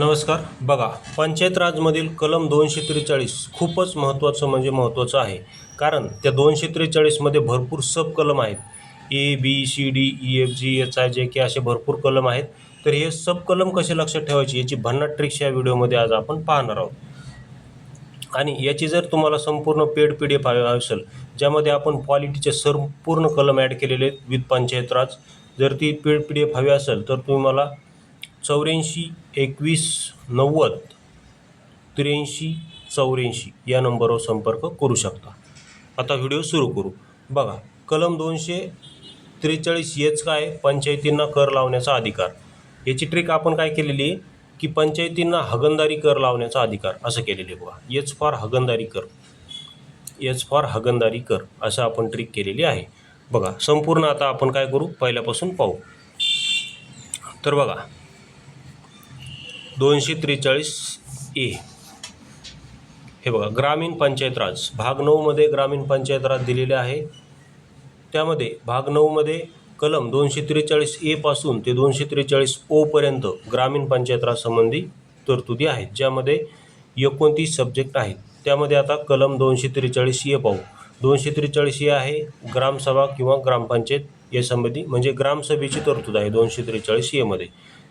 नमस्कार. बघा पंचायत राजमधील कलम दोनशे त्रेचाळीस खूपच महत्त्वाचं म्हणजे महत्त्वाचं आहे. कारण त्या दोनशे त्रेचाळीसमध्ये भरपूर सब कलम आहेत. A B C D E F G H I J K असे भरपूर कलम आहेत. तर हे सब कलम कसे लक्षात ठेवायचे याची भन्नाट ट्रिक्स या व्हिडिओमध्ये आज आपण पाहणार आहोत. आणि याची जर तुम्हाला संपूर्ण पेड पी डी एफ हवी असेल ज्यामध्ये आपण क्वालिटीचे संपूर्ण कलम ॲड केलेले आहेत विथ पंचायत राज जर ती पेड पी डी एफ हवी असेल तर तुम्ही मला चौऱ्याऐंशी एकवीस नव्वद त्र्याऐंशी चौऱ्याऐंशी या नंबरवर संपर्क करू शकता. आता व्हिडिओ सुरू करू. बघा कलम दोनशे त्रेचाळीस हेच काय? पंचायतींना कर लावण्याचा अधिकार. याची ट्रिक आपण काय केलेली आहे? की पंचायतींना हगंदारी कर लावण्याचा अधिकार असं केलेले आहे बघा. एच फॉर हगंदारी कर. एच फॉर हगंदारी कर असं आपण ट्रिक केलेली आहे. बघा संपूर्ण आता आपण काय करू? पहिल्यापासून पाहू. तर बघा दोनशे त्रेचाळीस ए. हे बघा ग्रामीण पंचायत राज. भाग नऊमध्ये ग्रामीण पंचायत राज दिलेले आहे. त्यामध्ये भाग नऊमध्ये कलम दोनशे त्रेचाळीस एपासून ते दोनशे त्रेचाळीस ओपर्यंत ग्रामीण पंचायत राज संबंधी तरतुदी आहेत ज्यामध्ये एकोणतीस सब्जेक्ट आहेत. त्यामध्ये आता कलम दोनशे त्रेचाळीस ए पाहू. दोनशे त्रेचाळीस ए आहे ग्रामसभा किंवा ग्रामपंचायत या संबंधी म्हणजे ग्रामसभेची तरतूद आहे दोनशे त्रेचाळीस एमध्ये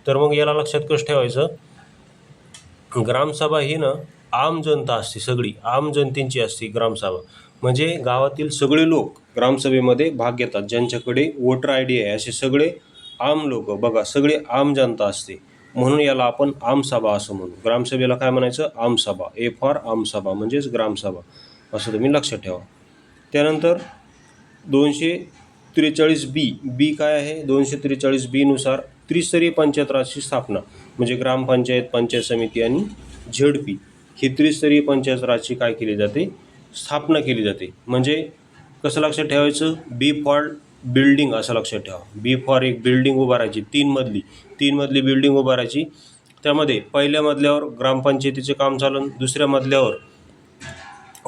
तर मग याला लक्षात कसं ठेवायचं? ग्रामसभा ही ना आम जनता असते सगळी आम जनतेची असते ग्रामसभा. म्हणजे गावातील सगळे लोक ग्रामसभेमध्ये भाग घेतात. ज्यांच्याकडे वोटर आय डी आहे असे सगळे आम लोक बघा सगळे आम जनता असते. म्हणून याला आपण आमसभा असं म्हणू. ग्रामसभेला काय म्हणायचं? आमसभा ए फॉर आमसभा म्हणजेच ग्रामसभा. असं तुम्ही लक्षात ठेवा. त्यानंतर दोनशे त्रेचाळीस बी बी काय आहे? दोनशे त्रेचाळीस बीनुसार त्रिस्तरीय पंचायत राजची स्थापना म्हणजे ग्रामपंचायत पंचायत समिती आणि झेडपी ही त्रिस्तरीय पंचायत राजची काय केली जाते? स्थापना केली जाते. म्हणजे कसं लक्षात ठेवायचं? बी फॉर बिल्डिंग असं लक्षात ठेवा. बी फॉर एक बिल्डिंग उभारायची तीन मधली. तीन मधली बिल्डिंग उभारायची त्यामध्ये पहिल्या मजल्यावर ग्रामपंचायतीचे काम चालन दुसऱ्या मजल्यावर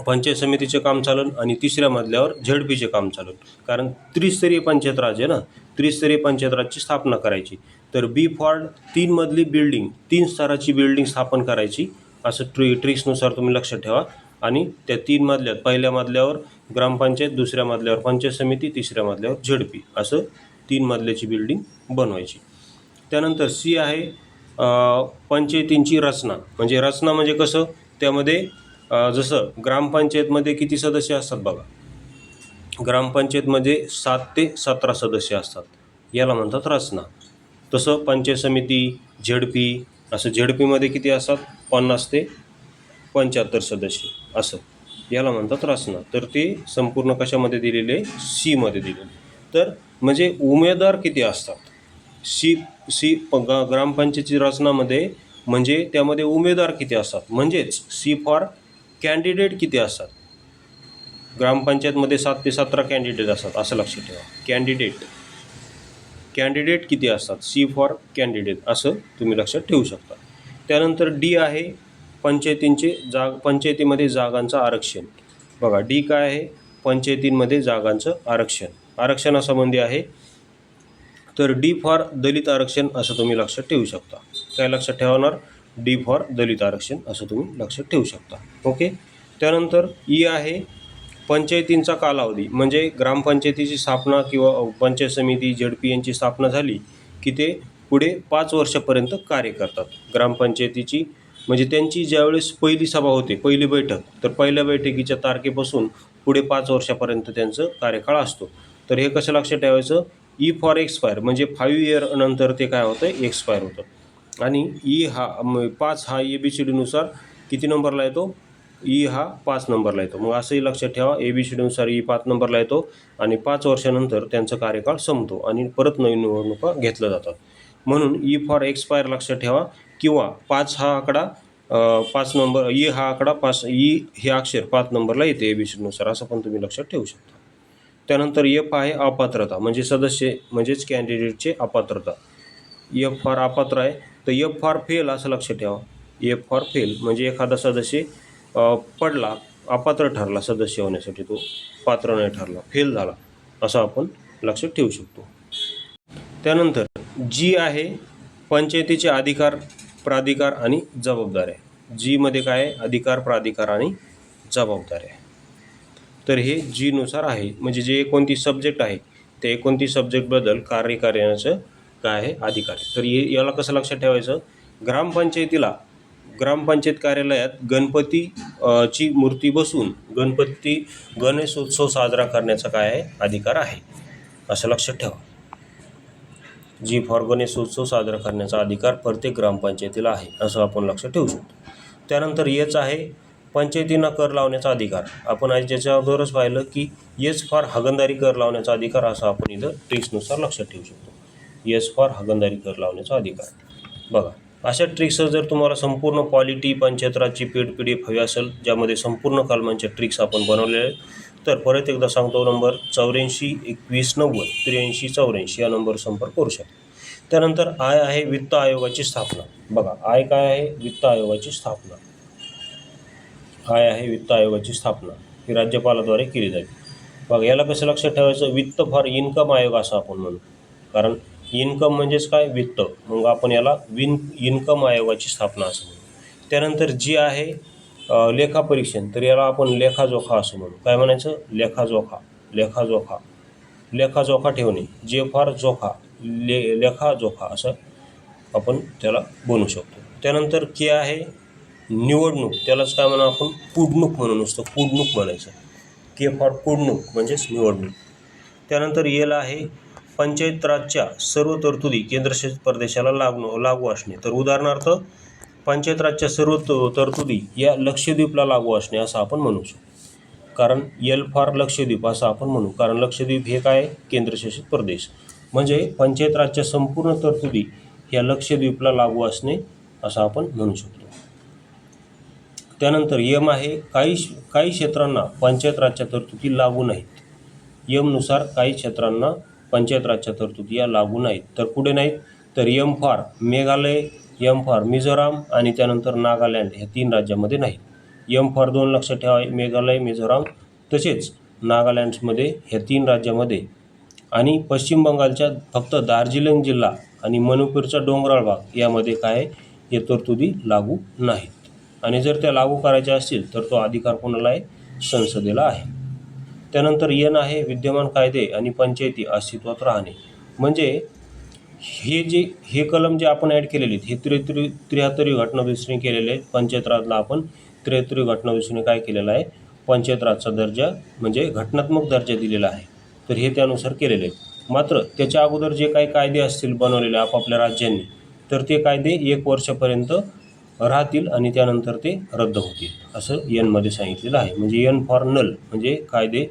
पंचायत समितीचे काम चालन आणि तिसऱ्या मजल्यावर झेडपीचे काम चालन. कारण त्रिस्तरीय पंचायत राज आहे ना? त्रिस्तरीय पंचायतराजची स्थापना करायची. तर बी फॉर्ड तीन मधली बिल्डिंग तीन स्तराची बिल्डिंग स्थापन करायची. असं ट्रि ट्रिक्सनुसार तुम्ही लक्षात ठेवा. आणि त्या तीन मधल्यात पहिल्या मजल्यावर ग्रामपंचायत दुसऱ्या मजल्यावर पंचायत समिती तिसऱ्या मजल्यावर झेडपी असं तीन मजल्याची बिल्डिंग बनवायची. त्यानंतर सी आहे पंचायतींची रचना. म्हणजे रचना म्हणजे कसं? त्यामध्ये जसं ग्रामपंचायतमध्ये किती सदस्य असतात बघा. ग्रामपंचायतमध्ये सात ते सतरा सदस्य असतात. याला म्हणतात रचना. तसं पंचायत समिती झेडपी असं झेडपीमध्ये किती असतात? पन्नास ते पंच्याहत्तर सदस्य असं. याला म्हणतात रचना. तर ते संपूर्ण कशामध्ये दिलेले? सीमध्ये दिलेले. तर म्हणजे उमेदवार किती असतात? सी सी प ग ग्रामपंचायतीची रचनामध्ये म्हणजे त्यामध्ये उमेदवार किती असतात? म्हणजेच सी फॉर कॅन्डिडेट किती असतात? ग्रामपंचायतमध्ये सात ते सतरा कॅन्डिडेट असतात असं लक्षात ठेवा. कॅन्डिडेट. कॅन्डिडेट किती असतात? सी फॉर कॅन्डिडेट असं तुम्ही लक्षात ठेवू शकता. त्यानंतर डी आहे पंचायतींचे जाग पंचायतीमध्ये जागांचं आरक्षण. बघा डी काय आहे? पंचायतींमध्ये जागांचं आरक्षण. आरक्षणासंबंधी आहे. तर डी फॉर दलित आरक्षण असं तुम्ही लक्षात ठेवू शकता. काय लक्षात ठेवणार? डी फॉर दलित आरक्षण असं तुम्ही लक्षात ठेवू शकता. ओके? त्यानंतर ई आहे पंचायतींचा कालावधी म्हणजे ग्रामपंचायतीची स्थापना किंवा पंचायत समिती झेडपी यांची स्थापना झाली की ते पुढे पाच वर्षापर्यंत कार्य करतात. ग्रामपंचायतीची म्हणजे त्यांची ज्यावेळेस पहिली सभा होते पहिली बैठक तर पहिल्या बैठकीच्या तारखेपासून पुढे पाच वर्षापर्यंत त्यांचं कार्यकाळ असतो. तर हे कसं लक्षात ठेवायचं? ई फॉर एक्सपायर म्हणजे फाईव्ह इयर नंतर ते काय होतं? एक्सपायर होतं. आणि ई हा पाच हा ए बी सी डीनुसार किती नंबरला येतो? ई हा पाच नंबरला येतो. मग असंही लक्षात ठेवा ए बी सी डीनुसार ई पाच नंबरला येतो आणि पाच वर्षानंतर त्यांचा कार्यकाळ संपतो आणि परत नवीन निवडणुका घेतल्या जातात. म्हणून ई फॉर एक्सपायर लक्षात ठेवा किंवा पाच हा आकडा पाच नंबर ई हा आकडा पाच ई हे अक्षर पाच नंबरला येते ए बी सी डीनुसार असं पण तुम्ही लक्षात ठेवू शकता. त्यानंतर एफ आहे अपात्रता म्हणजे सदस्य म्हणजेच कॅन्डिडेटचे अपात्रता. एफ फार अपात्र आहे तर एफ फार फेल असं लक्षात ठेवा. एफ फार फेल म्हणजे एखादा सदस्य पडला अपात्र ठरला सदस्य होण्यासाठी तो पात्र नाही ठरला फेल झाला असं आपण लक्षात ठेवू शकतो. त्यानंतर जी आहे पंचायतीचे अधिकार प्राधिकार आणि जबाबदाऱ्या. जीमध्ये काय आहे? अधिकार प्राधिकार आणि जबाबदाऱ्या. तर हे जीनुसार आहे म्हणजे जे एकोणतीस सब्जेक्ट आहे ते एकोणतीस सब्जेक्टबद्दल कार्य करण्याचं काय आहे? अधिकार तर हे याला कसं लक्षात ठेवायचं? ग्रामपंचायतीला ग्रामपंचायत कार्यालयात गणपती ची मूर्ती बसून गणपती गणेशोत्सव साजरा करण्याचा काय अधिकार आहे. असं लक्षात ठेवा. जी फॉर गणेशोत्सव साजरा करण्याचा अधिकार प्रत्येक ग्रामपंचायतीला आहे असं आपण लक्षात ठेवू शकतो. त्यानंतर येच आहे पंचायतींना कर लावण्याचा अधिकार. आपण आज ज्याच्या अगोदरच पाहिलं की येस फॉर हगंदारी कर लावण्याचा अधिकार असं आपण इथं ट्रिक्सनुसार लक्षात ठेवू शकतो. येस फॉर हगंदारी कर लावण्याचा अधिकार. बघा अशा ट्रिक्सवर जर तुम्हाला संपूर्ण क्वालिटी पंचायत राजची पेड पी डी एफ हवी असेल ज्यामध्ये संपूर्ण कलमांच्या ट्रिक्स आपण बनवले आहेत तर परत एकदा सांगतो नंबर चौऱ्याऐंशी एकवीस नव्वद त्र्याऐंशी चौऱ्याऐंशी या नंबर संपर्क करू शकता. त्यानंतर आय आहे वित्त आयोगाची स्थापना. बघा आय काय आहे? वित्त आयोगाची स्थापना. आय आहे वित्त आयोगाची स्थापना. ही राज्यपालाद्वारे केली जाईल बघा याला कसं लक्षात ठेवायचं? वित्त फॉर इन्कम आयोग असं आपण म्हणू. कारण इन्कम म्हणजेच काय? वित्त. मग आपण याला विन इन्कम आयोगाची स्थापना असं म्हणू. त्यानंतर जी आहे लेखापरीक्षण तर याला आपण लेखाजोखा असं म्हणू. काय म्हणायचं? लेखाजोखा. लेखाजोखा. लेखाजोखा ठेवणे. जे फार जोखा ले लेखाजोखा असं आपण त्याला बनवू शकतो. त्यानंतर के आहे निवडणूक. त्यालाच काय म्हणा आपण? पुडणूक म्हणून नुसतं. पुडणूक म्हणायचं. के फॉर पुडणूक म्हणजेच निवडणूक. त्यानंतर येला आहे पंचायत राजच्या सर्व तरतुदी केंद्रशासित प्रदेशाला लागू लागू असणे. तर उदाहरणार्थ पंचायत राजच्या सर्व त- तरतुदी या लक्षद्वीपला लागू असणे असं आपण म्हणू शकतो कारण यल फार लक्षद्वीप असं आपण म्हणू. कारण लक्षद्वीप हे काय? केंद्रशासित प्रदेश. म्हणजे पंचायत राजच्या संपूर्ण तरतुदी या लक्षद्वीपला लागू असणे असं आपण म्हणू शकतो. त्यानंतर यम आहे काही काही क्षेत्रांना पंचायत राजच्या तरतुदी लागू नाहीत. यमनुसार काही क्षेत्रांना पंचायत राजच्या तरतुदी या लागू नाहीत. तर कुठे नाहीत? तर यम फार मेघालय यम फार मिझोराम आणि त्यानंतर नागालँड ह्या तीन राज्यामध्ये नाहीत. यम फार दोन लक्षात ठेवा मेघालय मिझोराम तसेच नागालँड्समध्ये ह्या तीन राज्यामध्ये. आणि पश्चिम बंगालच्या फक्त दार्जिलिंग जिल्हा आणि मणिपूरचा डोंगराळ भाग यामध्ये काय या तरतुदी लागू नाहीत. आणि जर त्या लागू करायच्या असतील तर तो अधिकार कोणाला आहे? संसदेला आहे. त्यानंतर यन आहे विद्यमान कायदे आणि पंचायती अस्तित्वात राहणे. म्हणजे हे जे हे कलम जे आपण ॲड केलेले आहेत हे त्रेत्री त्र्याहत्तरी घटनादुसरीने केलेले आहेत. पंचायत राजला आपण त्र्याहत्तरी घटनादुसरीने काय केलेलं आहे? पंचायत राजचा दर्जा म्हणजे घटनात्मक दर्जा दिलेला आहे. तर हे त्यानुसार केलेले आहे मात्र त्याच्या अगोदर जे काही कायदे असतील बनवलेले आपापल्या राज्यांनी तर ते कायदे एक वर्षापर्यंत राहतील आणि त्यानंतर ते रद्द होतील. असं यनमध्ये सांगितलेलं आहे. म्हणजे यन फॉर नल म्हणजे कायदे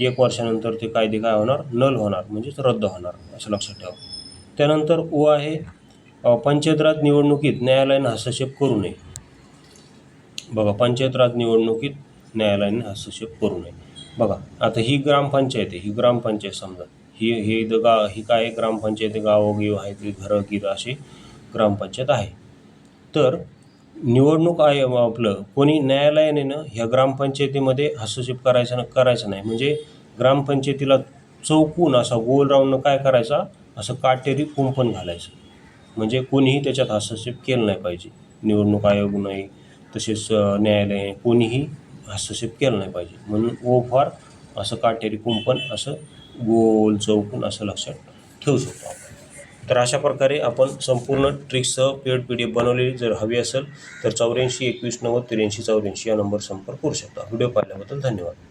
एक वर्षानंतर ते कायदे काय होणार? नल होणार. म्हणजेच रद्द होणार. असं लक्षात ठेवा. त्यानंतर ओ आहे पंचायतराज निवडणुकीत न्यायालयाने हस्तक्षेप करू नये. बघा पंचायतराज निवडणुकीत न्यायालयाने हस्तक्षेप करू नये. बघा आता ही ग्रामपंचायत आहे. ही ग्रामपंचायत समजा. ही हे द गा ही काय आहे? ग्रामपंचायत? आहे, ते आहेत घरं गिरं अशी ग्रामपंचायत आहे. तर निवडणूक आयोग आपलं कोणी न्यायालयाने ना ह्या ग्रामपंचायतीमध्ये हस्तक्षेप करायचा न करायचं नाही. म्हणजे ग्रामपंचायतीला चौकून असा गोल राऊंड काय करायचा? असं काटेरी कुंपण घालायचं. म्हणजे कोणीही त्याच्यात हस्तक्षेप केला नाही पाहिजे. निवडणूक आयोग नाही तसेच न्यायालय कोणीही हस्तक्षेप केला नाही पाहिजे. म्हणून ओ फार असं काटेरी कुंपण असं गोल चौकून असं लक्षात ठेवू शकतो आपण. तर अशा प्रकारे आपण संपूर्ण ट्रिक्ससह पेड पी डी एफ बनवलेली जर हवी असेल तर चौऱ्याऐंशी एकवीस नव्वद त्र्याऐंशी चौऱ्याऐंशी या नंबर संपर्क करू शकता. व्हिडिओ पाहिल्याबद्दल धन्यवाद.